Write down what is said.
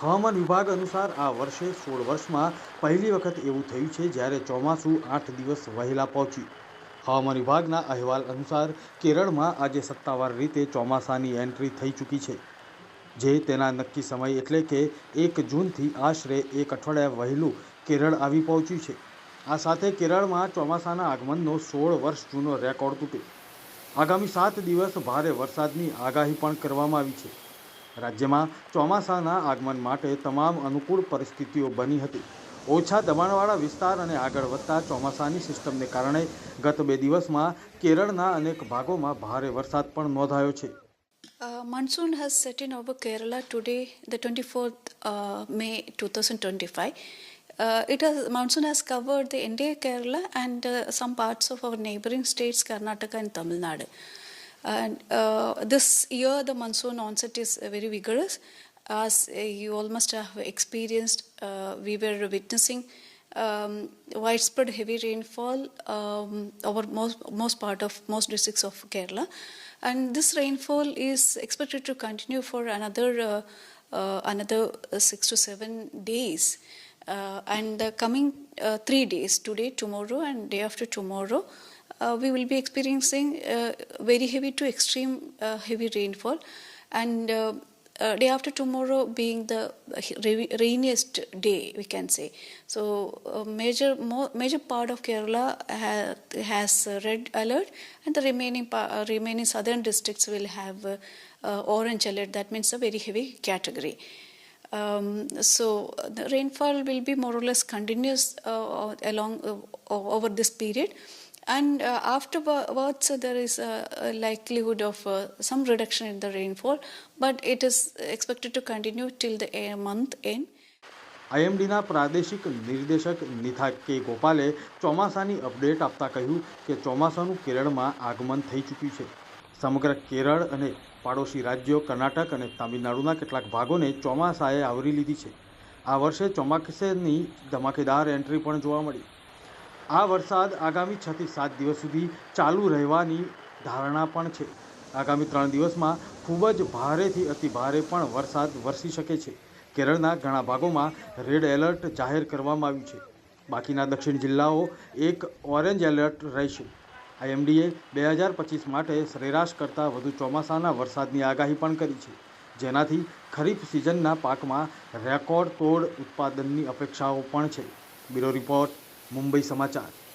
હવામાન વિભાગ અનુસાર આ વર્ષે સોળ વર્ષમાં પહેલી વખત એવું થયું છે જ્યારે ચોમાસું આઠ દિવસ વહેલા પહોંચ્યું. હવામાન વિભાગના અહેવાલ અનુસાર કેરળમાં આજે સત્તાવાર રીતે ચોમાસાની એન્ટ્રી થઈ ચૂકી છે. જે તેના નક્કી સમય એટલે કે એક જૂનથી આશરે એક અઠવાડિયા વહેલું કેરળ આવી પહોંચ્યું છે. આ સાથે કેરળમાં ચોમાસાના આગમનનો સોળ વર્ષ જૂનો રેકોર્ડ તૂટ્યો. આગામી સાત દિવસ ભારે વરસાદની આગાહી પણ કરવામાં આવી છે. રાજ્યમાં ચોમાસાના આગમન માટે તમામ અનુકૂળ પરિસ્થિતિઓ બની હતી ઓછા દબાણવાળા વિસ્તાર અને આગળ વધતા ચોમાસાની સિસ્ટમને કારણે ગત બે દિવસમાં કેરળના અનેક ભાગોમાં ભારે વરસાદ પણ નોંધાયો છે Uh, monsoon has set in over Kerala today, the 24th uh, May 2025. Uh, it has monsoon has covered the entire Kerala and uh, some parts of our neighboring states, Karnataka and Tamil Nadu. And uh, this year, the monsoon onset is uh, very vigorous. As uh, you all must have experienced, we were witnessing um, widespread heavy rainfall um, over most, most part of most districts of Kerala, and this rainfall is expected to continue for another uh, uh, another six to seven days. Uh, and the coming three days, today, tomorrow, and day after tomorrow, uh, we will be experiencing uh, very heavy to extreme uh, heavy rainfall, and uh, uh, day after tomorrow being the rainiest day, we can say. So, uh, major mo- major part of Kerala ha- has red alert, and the remaining remaining southern districts will have orange alert. That means a very heavy category. Um, so the rainfall will be more or less continuous along over this period, and uh, afterwards uh, there is a, a likelihood of uh, some reduction in the rainfall, but it is expected to continue till the uh, month end. આઈએમડીના પ્રાદેશિક નિર્દેશક નિથા કે ગોપાલે ચોમાસાની update આપતા કહ્યું કે ચોમાસાનું કેરળમાં આગમન થઈ ચૂક્યું છે. સમગ્ર કેરળ અને પાડોશી રાજ્યો કર્ણાટક અને તામિલનાડુના કેટલાક ભાગોને ચોમાસાએ આવરી લીધી છે. આ વર્ષે ચોમાસાની ધમાકેદાર એન્ટ્રી પણ જોવા મળી. આ વરસાદ આગામી છ થી સાત દિવસ સુધી ચાલુ રહેવાની ધારણા પણ છે. આગામી ત્રણ દિવસમાં ખૂબ જ ભારેથી અતિ ભારે પણ વરસાદ વરસી શકે છે. કેરળના ઘણા ભાગોમાં રેડ એલર્ટ જાહેર કરવામાં આવ્યું છે. બાકીના દક્ષિણ જિલ્લાઓ એક ઓરેન્જ એલર્ટ રહેશે. આઈએમડીએ બે હજાર પચીસ માટે સરેરાશ કરતાં વધુ ચોમાસાના વરસાદની આગાહી પણ કરી છે. જેનાથી ખરીફ સિઝનના પાકમાં રેકોર્ડ તોડ ઉત્પાદનની અપેક્ષાઓ પણ છે. બ્યુરો રિપોર્ટ મુંબઈ સમાચાર.